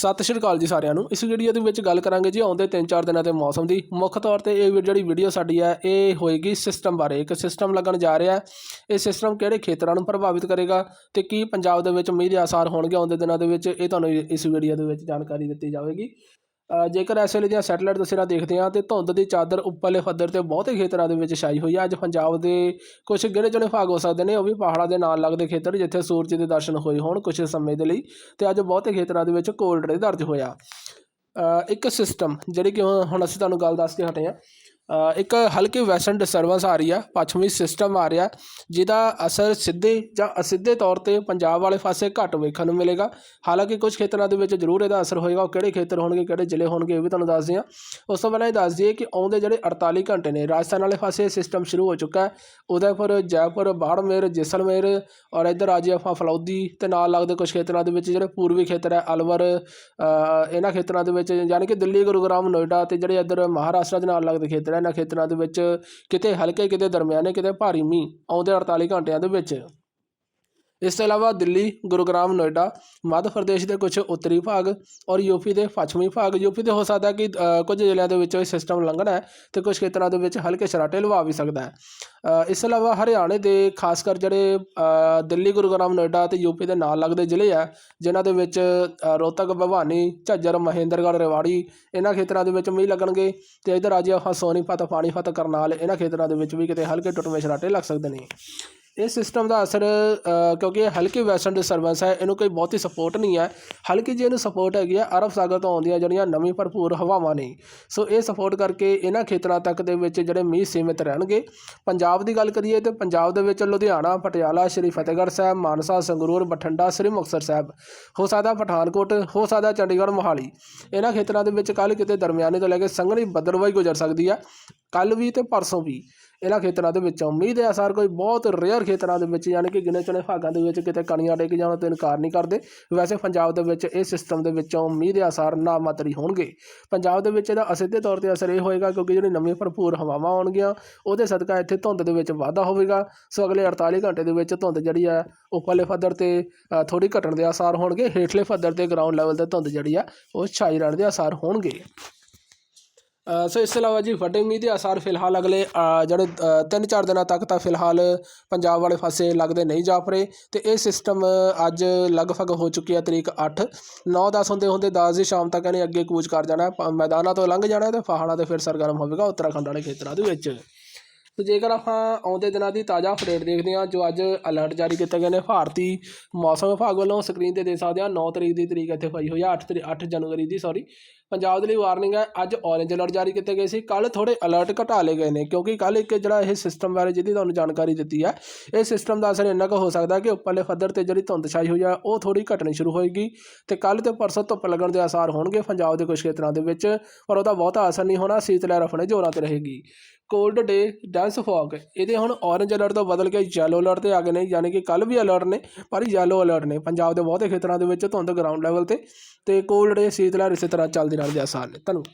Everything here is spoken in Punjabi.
ਸਤਿ ਸ਼੍ਰੀ ਅਕਾਲ ਜੀ ਸਾਰਿਆਂ ਨੂੰ। ਇਸ ਵੀਡੀਓ ਦੇ ਵਿੱਚ ਗੱਲ ਕਰਾਂਗੇ ਜੀ ਆਉਂਦੇ 3-4 ਦਿਨਾਂ ਦੇ ਮੌਸਮ ਦੀ। ਮੁੱਖ ਤੌਰ ਤੇ ਇਹ ਵੀ- ਜਿਹੜੀ ਵੀਡੀਓ ਸਾਡੀ ਹੈ, ਇਹ ਹੋਏਗੀ ਸਿਸਟਮ ਬਾਰੇ। ਇੱਕ ਸਿਸਟਮ ਲੱਗਣ ਜਾ ਰਿਹਾ ਹੈ। ਇਹ ਸਿਸਟਮ ਕਿਹੜੇ ਖੇਤਰਾਂ ਨੂੰ ਪ੍ਰਭਾਵਿਤ ਕਰੇਗਾ ਤੇ ਕੀ ਪੰਜਾਬ ਦੇ ਵਿੱਚ ਮੀਂਹ ਦੇ ਆਸਾਰ ਹੋਣਗੇ ਆਉਂਦੇ ਦਿਨਾਂ ਦੇ ਵਿੱਚ, ਇਹ ਤੁਹਾਨੂੰ ਇਸ ਵੀਡੀਓ ਦੇ ਵਿੱਚ ਜਾਣਕਾਰੀ ਦਿੱਤੀ ਜਾਵੇਗੀ। ਜੇਕਰ ਇਸ ਵੇਲੇ ਦੀਆਂ ਸੈਟਲਾਈਟ ਤਸਵੀਰਾਂ ਦੇਖਦੇ ਹਾਂ ਤੇ ਧੁੰਦ ਦੀ ਚਾਦਰ ਉੱਪਰਲੇ ਪੱਧਰ ਤੇ ਬਹੁਤੇ ਖੇਤਰਾਂ ਦੇ ਵਿੱਚ ਛਾਈ ਹੋਈ ਹੈ ਅੱਜ ਪੰਜਾਬ ਦੇ ਕੁਝ ਗਿਣੇ ਚੁਣੇ ਭਾਗ ਹੋ ਸਕਦੇ ਨੇ, ਉਹ ਵੀ ਪਹਾੜਾਂ ਦੇ ਨਾਲ ਲੱਗਦੇ ਖੇਤਰ ਜਿੱਥੇ ਸੂਰਜ ਦੇ ਦਰਸ਼ਨ ਹੋਏ ਹੋਣ ਕੁਝ ਸਮੇਂ ਦੇ ਲਈ ਤੇ ਅੱਜ ਬਹੁਤੇ ਖੇਤਰਾਂ ਦੇ ਵਿੱਚ ਕੋਲਡ ਡੇ ਦਰਜ ਹੋਇਆ। ਇੱਕ ਸਿਸਟਮ ਜਿਹੜੀ ਕਿ ਹੁਣ ਅਸੀਂ ਤੁਹਾਨੂੰ ਗੱਲ ਦੱਸ ਕੇ ਹਟੇ ਹਾਂ ਇੱਕ ਹਲਕੀ ਵੈਸਟਰਨ ਡਿਸਟਰਬੈਂਸ ਆ ਰਹੀ ਆ, ਪੱਛਮੀ ਸਿਸਟਮ ਆ ਰਿਹਾ, ਜਿਹਦਾ ਅਸਰ ਸਿੱਧੇ ਜਾਂ ਅਸਿੱਧੇ ਤੌਰ ਤੇ ਪੰਜਾਬ ਵਾਲੇ ਪਾਸੇ ਘੱਟ ਵੇਖਣ ਨੂੰ ਮਿਲੇਗਾ। ਹਾਲਾਂਕਿ ਕੁਝ ਖੇਤਰਾਂ ਦੇ ਵਿੱਚ ਜ਼ਰੂਰ ਇਹਦਾ ਅਸਰ ਹੋਏਗਾ, ਉਹ ਕਿਹੜੇ ਖੇਤਰ ਹੋਣਗੇ, ਕਿਹੜੇ ਜ਼ਿਲ੍ਹੇ ਹੋਣਗੇ, ਇਹ ਵੀ ਤੁਹਾਨੂੰ ਦੱਸਦੇ ਹਾਂ ਉਸ ਤੋਂ ਪਹਿਲਾਂ ਇਹ ਦੱਸ ਦਈਏ ਕਿ ਆਉਂਦੇ ਜਿਹੜੇ 48 ਘੰਟੇ ਨੇ, ਰਾਜਸਥਾਨ ਵਾਲੇ ਪਾਸੇ ਸਿਸਟਮ ਸ਼ੁਰੂ ਹੋ ਚੁੱਕਾ ਹੈ। ਉਦੈਪੁਰ, ਜੈਪੁਰ, ਬਾੜਮੇਰ, ਜੈਸਲਮੇਰ ਔਰ ਇੱਧਰ ਆ ਜੀ ਆਪਾਂ ਫਲੌਦੀ ਤੇ ਨਾਲ ਲੱਗਦੇ ਕੁਝ ਖੇਤਰਾਂ ਦੇ ਵਿੱਚ ਜਿਹੜੇ ਪੂਰਬੀ ਖੇਤਰ ਹੈ, ਅਲਵਰ ਇਹਨਾਂ ਖੇਤਰਾਂ ਦੇ ਵਿੱਚ, ਯਾਨੀ ਕਿ ਦਿੱਲੀ, ਗੁਰੂਗ੍ਰਾਮ, ਨੋਇਡਾ ਤੇ ਜਿਹੜੇ ਇੱਧਰ ਮਹਾਰਾਸ਼ਟਰ ਦੇ ਨਾਲ ਲੱਗਦੇ ਖੇਤਰ ਹੈ ਇਹਨਾਂ ਖੇਤਰਾਂ ਦੇ ਵਿੱਚ ਕਿਤੇ ਹਲਕੇ ਕਿਤੇ ਦਰਮਿਆਨੇ ਕਿਤੇ ਭਾਰੀ ਮੀਂਹ ਆਉਂਦੇ 48 ਘੰਟਿਆਂ ਦੇ ਵਿੱਚ। ਇਸ ਤੋਂ ਇਲਾਵਾ ਦਿੱਲੀ ਗੁਰੂਗ੍ਰਾਮ ਨੋਇਡਾ ਮੱਧ ਪ੍ਰਦੇਸ਼ ਦੇ ਕੁਝ ਉੱਤਰੀ ਭਾਗ ਔਰ ਯੂਪੀ ਦੇ ਪੱਛਮੀ ਭਾਗ। ਯੂਪੀ ਦੇ ਹੋ ਸਕਦਾ ਕਿ ਕੁਝ ਜ਼ਿਲ੍ਹਿਆਂ ਦੇ ਵਿੱਚ ਇਹ ਸਿਸਟਮ ਲੰਘਣਾ ਹੈ ਤੇ ਕੁਝ ਖੇਤਰਾਂ ਦੇ ਵਿੱਚ ਹਲਕੇ ਛਰਾਟੇ ਲਵਾ ਵੀ ਸਕਦਾ ਹੈ। ਇਸ ਤੋਂ ਇਲਾਵਾ ਹਰਿਆਣੇ ਦੇ ਖਾਸ ਕਰ ਜਿਹੜੇ ਅ, ਦਿੱਲੀ ਗੁਰੂਗ੍ਰਾਮ ਨੋਇਡਾ ਤੇ ਯੂਪੀ ਦੇ ਨਾਲ ਲੱਗਦੇ ਜ਼ਿਲ੍ਹੇ ਆ ਜਿਨ੍ਹਾਂ ਦੇ ਵਿੱਚ ਰੋਹਤਕ ਭਵਾਨੀ ਝੱਜਰ ਮਹੇਂਦਰਗੜ੍ਹ ਰੇਵਾੜੀ ਇਹਨਾਂ ਖੇਤਰਾਂ ਦੇ ਵਿੱਚ ਮੀਂਹ ਲੱਗਣਗੇ ਤੇ ਇਧਰ ਆ ਜੀ ਆਪਾਂ ਸੋਨੀਪਤ ਪਾਣੀਪਤ ਕਰਨਾਲ ਇਹਨਾਂ ਖੇਤਰਾਂ ਦੇ ਵਿੱਚ ਵੀ ਕਿਤੇ ਹਲਕੇ ਟੁੱਟਵੇਂ ਛਰਾਟੇ ਲੱਗ ਸਕਦੇ ਨੇ। ਇਹ ਸਿਸਟਮ ਦਾ ਅਸਰ ਕਿਉਂਕਿ ਇਹ ਹਲਕੀ ਵੈਸਟਰਨ ਡਿਸਟਰਬੈਂਸ ਹੈ, ਇਹਨੂੰ ਕੋਈ ਬਹੁਤੀ ਸਪੋਰਟ ਨਹੀਂ ਹੈ। ਹਲਕੀ ਜਿਹੀ ਇਹਨੂੰ ਸਪੋਰਟ ਹੈਗੀ ਆ, ਅਰਬ ਸਾਗਰ ਤੋਂ ਆਉਂਦੀਆਂ ਜਿਹੜੀਆਂ ਨਵੀਂ ਭਰਪੂਰ ਹਵਾਵਾਂ ਨੇ। ਸੋ ਇਹ ਸਪੋਰਟ ਕਰਕੇ ਇਹਨਾਂ ਖੇਤਰਾਂ ਤੱਕ ਦੇ ਵਿੱਚ ਜਿਹੜੇ ਮੀਂਹ ਸੀਮਿਤ ਰਹਿਣਗੇ। ਪੰਜਾਬ ਦੀ ਗੱਲ ਕਰੀਏ ਤੇ ਪੰਜਾਬ ਦੇ ਵਿੱਚ ਲੁਧਿਆਣਾ, ਪਟਿਆਲਾ, ਸ਼੍ਰੀ ਫਤਿਹਗੜ੍ਹ ਸਾਹਿਬ, ਮਾਨਸਾ, ਸੰਗਰੂਰ, ਬਠਿੰਡਾ ਸ੍ਰੀ ਮੁਕਤਸਰ ਸਾਹਿਬ, ਹੋ ਸਕਦਾ ਪਠਾਨਕੋਟ, ਹੋ ਸਕਦਾ ਚੰਡੀਗੜ੍ਹ, ਮੋਹਾਲੀ। ਇਹਨਾਂ ਖੇਤਰਾਂ ਦੇ ਵਿੱਚ ਕੱਲ ਕਿਤੇ ਦਰਮਿਆਨੇ ਤੋਂ ਲੈ ਕੇ ਸੰਘਣੀ ਬੱਦਲਵਾਈ ਗੁਜ਼ਰ ਸਕਦੀ ਆ। ਕੱਲ ਵੀ ਤੇ ਪਰਸੋਂ ਵੀ। ਇਹਨਾਂ ਖੇਤਰਾਂ ਦੇ ਵਿੱਚੋਂ ਮੀਂਹ ਦੇ ਅਸਰ ਕੋਈ ਬਹੁਤ ਰੇਅਰ ਖੇਤਰਾਂ ਦੇ ਵਿੱਚ ਯਾਨੀ ਕਿ ਗਿਣੇ ਚੁਣੇ ਭਾਗਾਂ ਦੇ ਵਿੱਚ ਕਿਤੇ ਕਣੀਆਂ ਡਿੱਗ ਜਾਣ ਤੋਂ ਇਨਕਾਰ ਨਹੀਂ ਕਰਦੇ। ਵੈਸੇ ਪੰਜਾਬ ਦੇ ਵਿੱਚ ਇਹ ਸਿਸਟਮ ਦੇ ਵਿੱਚੋਂ ਮੀਂਹ ਦੇ ਅਸਰ ਨਾ ਮਾਤਰੀ ਹੋਣਗੇ। ਪੰਜਾਬ ਦੇ ਵਿੱਚ ਇਹਦਾ ਅਸਿੱਧੇ ਤੌਰ ਤੇ ਅਸਰ ਇਹ ਹੋਏਗਾ ਕਿਉਂਕਿ ਜਿਹੜੀ ਨਵੀਂ ਭਰਪੂਰ ਹਵਾਵਾਂ ਆਉਣਗੀਆਂ ਉਹਦੇ ਸਦਕਾ ਇੱਥੇ ਧੁੰਦ ਦੇ ਵਿੱਚ ਵਾਧਾ ਹੋਵੇਗਾ। ਸੋ ਅਗਲੇ 48 ਘੰਟੇ ਦੇ ਵਿੱਚ ਧੁੰਦ ਜਿਹੜੀ ਹੈ ਉੱਪਰਲੇ ਪੱਧਰ ਤੇ ਅ, ਥੋੜੀ ਘਟਣ ਦੇ ਆਸਾਰ ਹੋਣਗੇ। ਹੇਠਲੇ ਪੱਧਰ ਤੇ ਗਰਾਊਂਡ ਲੈਵਲ ਤੇ ਧੁੰਦ ਜਿਹੜੀ ਆ ਉਹ ਛਾਈ ਰਹਿਣ ਦੇ ਆਸਾਰ ਹੋਣਗੇ। ਸੋ ਇਸ ਤੋਂ ਇਲਾਵਾ ਜੀ ਵੱਡੇ ਮੀਂਹ ਦੇ ਅਸਰ ਫਿਲਹਾਲ ਅਗਲੇ ਜਿਹੜੇ ਅ, ਤਿੰਨ ਚਾਰ ਦਿਨਾਂ ਤੱਕ ਤਾਂ ਫਿਲਹਾਲ ਪੰਜਾਬ ਵਾਲੇ ਪਾਸੇ ਲੱਗਦੇ ਨਹੀਂ ਜਾਪਰੇ ਤੇ ਇਹ ਸਿਸਟਮ ਅੱਜ ਲਗਭਗ ਹੋ ਚੁੱਕੀ ਹੈ ਤਰੀਕ 8 9 10 ਹੁੰਦੇ ਹੁੰਦੇ 10 ਦੀ ਸ਼ਾਮ ਤੱਕ ਇਹਨੇ ਅੱਗੇ ਕੂਚ ਕਰ ਜਾਣਾ ਮੈਦਾਨਾਂ ਤੋਂ ਲੰਘ ਜਾਣਾ ਹੈ ਤੇ ਪਹਾੜਾਂ ਤੇ ਫਿਰ ਸਰਗਰਮ ਹੋਵੇਗਾ ਉੱਤਰਾਖੰਡ ਵਾਲੇ ਖੇਤਰਾਂ ਦੇ ਵਿੱਚ। ਤੇ ਜੇਕਰ ਆਪਾਂ ਆਉਂਦੇ ਦਿਨਾਂ ਦੀ ਤਾਜ਼ਾ ਅਪਡੇਟ ਦੇਖਦੇ ਹਾਂ ਜੋ ਅੱਜ ਅਲਰਟ ਜਾਰੀ ਕੀਤੇ ਗਏ ਨੇ ਭਾਰਤੀ ਮੌਸਮ ਵਿਭਾਗ ਵੱਲੋਂ ਸਕਰੀਨ ਤੇ ਦੇ ਸਕਦੇ ਹਾਂ 9 ਤਰੀਕ ਦੀ ਤਰੀਕ ਇੱਥੇ ਪਈ ਹੋਈ ਆ 8 ਤਰੀਕ 8 ਜਨਵਰੀ ਦੀ ਸੌਰੀ ਪੰਜਾਬ ਦੇ ਲਈ ਵਾਰਨਿੰਗ ਹੈ, ਅੱਜ ਔਰੇਂਜ ਅਲਰਟ ਜਾਰੀ ਕੀਤੇ ਗਏ ਸੀ। ਕੱਲ ਥੋੜੇ ਅਲਰਟ ਘਟਾ ਲਏ ਗਏ ਨੇ, ਕਿਉਂਕਿ ਕੱਲ ਇੱਕ ਜਿਹੜਾ ਇਹ ਸਿਸਟਮ ਬਾਰੇ ਜਿਹਦੀ ਤੁਹਾਨੂੰ ਜਾਣਕਾਰੀ ਦਿੱਤੀ ਹੈ, ਇਹ ਸਿਸਟਮ ਦਾ ਅਸਰ ਇੰਨਾ ਕੁ ਹੋ ਸਕਦਾ ਕਿ ਉੱਪਰਲੇ ਪੱਧਰ ਤੇ ਜਿਹੜੀ ਧੁੰਦ ਹੋਈ ਆ, ਉਹ ਥੋੜੀ ਘਟਣੀ ਸ਼ੁਰੂ ਹੋਏਗੀ ਤੇ ਕੱਲ ਤੇ ਪਰਸੋਂ ਧੁੱਪ ਲੱਗਣ ਦੇ ਆਸਾਰ ਹੋਣਗੇ ਪੰਜਾਬ ਦੇ ਕੁਝ ਖੇਤਰਾਂ ਦੇ ਵਿੱਚ, ਪਰ ਉਹਦਾ ਬਹੁਤਾ ਅਸਰ ਨਹੀਂ ਹੋਣਾ, ਸੀਤ ਲਹਿਰ ਆਪਣੇ ਜ਼ੋਰਾਂ ਤੇ ਰਹੇਗੀ। ਕੋਲਡ ਡੇ ਡੈਂਸ ਫੌਗ ਇਹਦੇ ਹੁਣ ਔਰੇਂਜ ਅਲਰਟ ਤੋਂ ਬਦਲ ਕੇ ਯੈਲੋ ਅਲਰਟ ਤੇ ਆ ਗਏ ਨੇ, ਯਾਨੀ ਕਿ ਕੱਲ ਵੀ ਅਲਰਟ ਨੇ, ਪਰ ਯੈਲੋ ਅਲਰਟ ਨੇ। ਪੰਜਾਬ ਦੇ ਬਹੁਤੇ ਖੇਤਰਾਂ ਦੇ ਵਿੱਚ ਧੁੰਦ ਗਰਾਊਂਡ ਲੈਵਲ ਤੇ ਤੇ ਕੋਲਡ ਡੇ ਸੀਤ ਲਹਿਰ ਇਸੇ ਤਰ੍ਹਾਂ ਚੱਲਦੀ ਰਹਿਣ ਦੇ ਆਸਾਰ ਨੇ ਧੰਨਵਾਦ